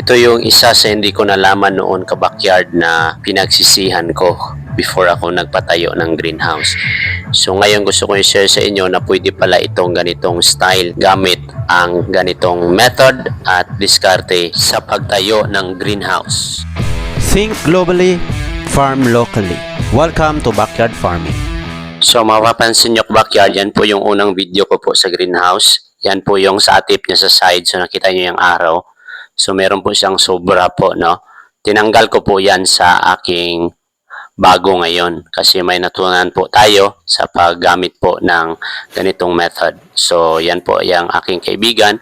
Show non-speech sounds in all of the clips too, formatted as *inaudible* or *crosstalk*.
Ito yung isa sa hindi ko nalaman noon ka backyard na pinagsisihan ko before ako nagpatayo ng greenhouse. So ngayon gusto ko i-share sa inyo na pwede pala itong ganitong style gamit ang ganitong method at diskarte sa pagtayo ng greenhouse. Think globally, farm locally. Welcome to Backyard Farming. So mapapansin nyo backyard, yan po yung unang video ko po sa greenhouse. Yan po yung sa atip niya sa side. So nakita nyo yung araw. So meron po siyang sobra po, no? Tinanggal ko po yan sa aking bago ngayon kasi may natunan po tayo sa paggamit po ng ganitong method. So yan po yung aking kaibigan.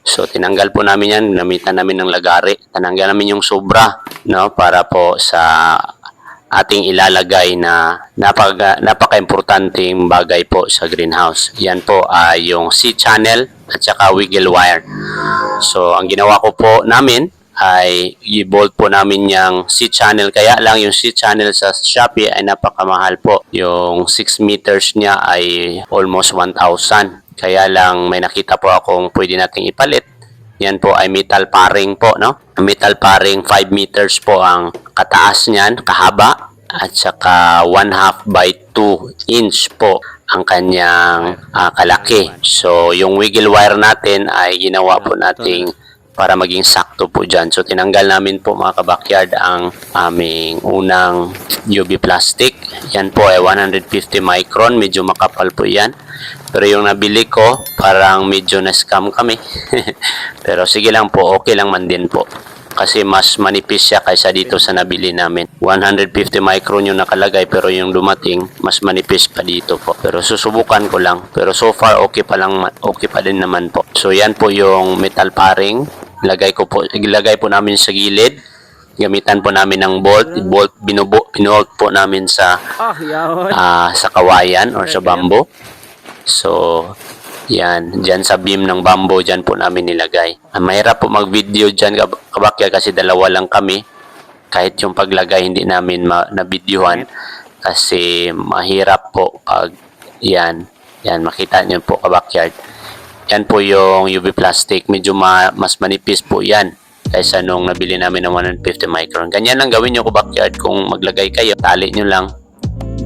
So tinanggal po namin yan, namitan namin ng lagari. Tinanggal namin yung sobra, no? Para po sa ating ilalagay na napaka, napaka-importanting bagay po sa greenhouse. Yan po ay yung C-channel at saka wiggle wire. So, ang ginawa ko po namin ay i-bolt po namin yung C-channel. Kaya lang yung C-channel sa Shopee ay napakamahal po. Yung 6 meters niya ay almost 1,000. Kaya lang may nakita po akong pwede nating ipalit. Yan po ay metal paring po, no? Metal paring 5 meters po ang kataas niyan, kahaba, at saka 1 half by 2 inch po ang kanyang ah, kalaki. So, yung wiggle wire natin ay ginawa po nating para maging sakto po dyan. So, tinanggal namin po mga kabakyard ang aming unang UV plastic. Yan po ay 150 micron. Medyo makapal po yan. Pero yung nabili ko, parang medyo na-scam kami. *laughs* Pero sige lang po, okay lang man din po. Kasi mas manipis siya kaysa dito sa nabili namin. 150 micron yung nakalagay pero yung dumating mas manipis pa dito po. Pero susubukan ko lang. Pero so far okay pa lang okay pa din naman po. So yan po yung metal paring. Lagay ko po ilagay po namin sa gilid. Gamitan po namin ng bolt, bolt binubo, binubolt po namin sa ah, sa kawayan or sa bamboo. So, yan, dyan sa beam ng bamboo, dyan po namin nilagay. Ah, mahirap po mag-video dyan, kab- kabakya, kasi dalawa lang kami. Kahit yung paglagay, hindi namin ma- na-videohan. Kasi mahirap po pag, yan, yan, makita niyo po kabakyard. Yan po yung UV plastic, medyo ma- mas manipis po yan kaysa nung nabili namin ng 150 micron. Ganyan lang gawin nyo kabakyard kung maglagay kayo. Tali nyo lang.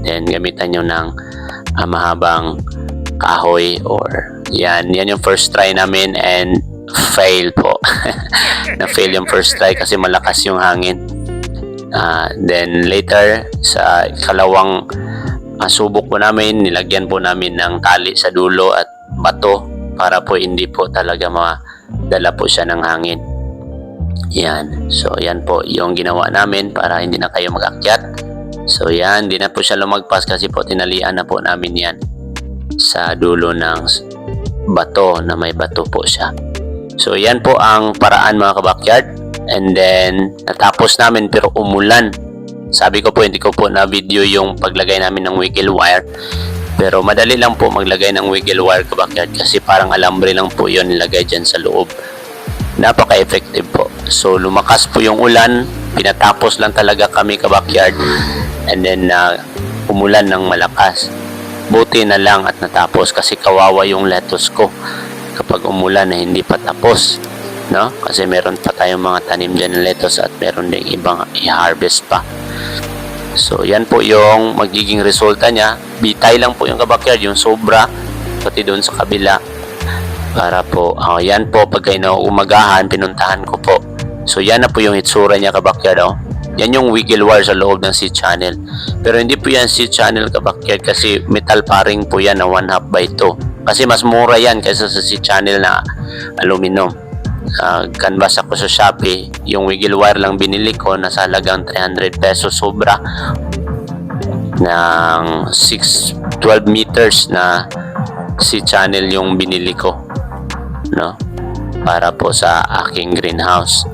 Then, gamitan nyo ng ah, mahabang kahoy or yan. Yan yung first try namin and fail po. *laughs* Na-fail yung first try kasi malakas yung hangin. Ah, then later, sa kalawang ah, subok po namin, nilagyan po namin ng tali sa dulo at bato para po hindi po talaga madala po siya ng hangin. Yan. So, yan po yung ginawa namin para hindi na kayo mag-akyat. So, yan. Hindi na po siya lumagpas kasi po tinalian na po namin yan sa dulo ng bato na may bato po siya. So, yan po ang paraan mga kabakyard. And then, natapos namin pero umulan. Sabi ko po, hindi ko po na video yung paglagay namin ng wiggle wire. Pero madali lang po maglagay ng wiggle wire kabakyard kasi parang alambre lang po yon nilagay dyan sa loob napaka-effective po. So, lumakas po yung ulan, pinatapos lang talaga kami ka-backyard, and then na umulan ng malakas. Buti na lang at natapos kasi kawawa yung lettuce ko kapag umulan na hindi pa tapos. No? Kasi meron pa tayong mga tanim dyan ng lettuce at meron ding ibang i-harvest pa. So, yan po yung magiging resulta niya. Bitay lang po yung kabakyard, yung sobra, pati doon sa kabila para po, oh, yan po, pag kayo umagahan, pinuntahan ko po. So, yan na po yung itsura niya kabakyard, oh. Yan yung wiggle wire sa loob ng C-channel. Pero hindi po yan C-channel kabakyard kasi metal paring po yan na 1 half by 2. Kasi mas mura yan kaysa sa C-channel na aluminum. Uh, canvas ako sa Shopee. Yung wiggle wire lang binili ko, nasa halagang 300 pesos sobra ng 6, 12 meters na C-channel yung binili ko no para po sa aking greenhouse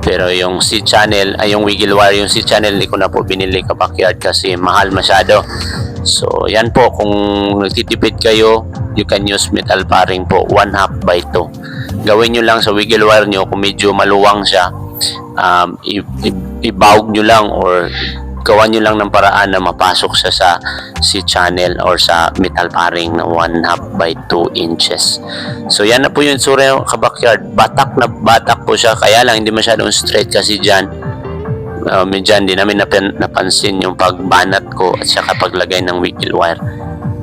pero yung C channel ay yung wiggle wire yung C channel hindi ko na po binili ka backyard kasi mahal masyado so yan po kung nagtitipid kayo you can use metal paring po 1 half by 2 gawin nyo lang sa wiggle wire nyo kung medyo maluwang siya um, ibawg nyo lang or gawan nyo lang ng paraan na mapasok siya sa C channel or sa metal paring na 1 half by 2 inches. So yan na po yung tsura yung kabakyard. Batak na batak po siya kaya lang hindi masyadong straight kasi dyan. Uh, medyan di namin napan, napansin yung pagbanat ko at saka paglagay ng wiggle wire.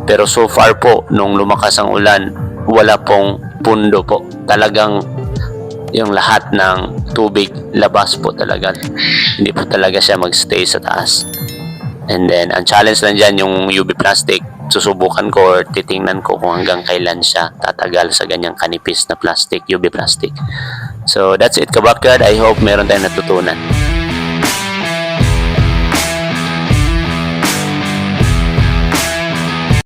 Pero so far po, nung lumakas ang ulan, wala pong pundo po. Talagang yung lahat ng tubig labas po talaga. Hindi po talaga siya magstay sa taas. And then, ang challenge lang dyan, yung UV plastic, susubukan ko or titingnan ko kung hanggang kailan siya tatagal sa ganyang kanipis na plastic, UV plastic. So, that's it kabakyard. I hope meron tayong natutunan.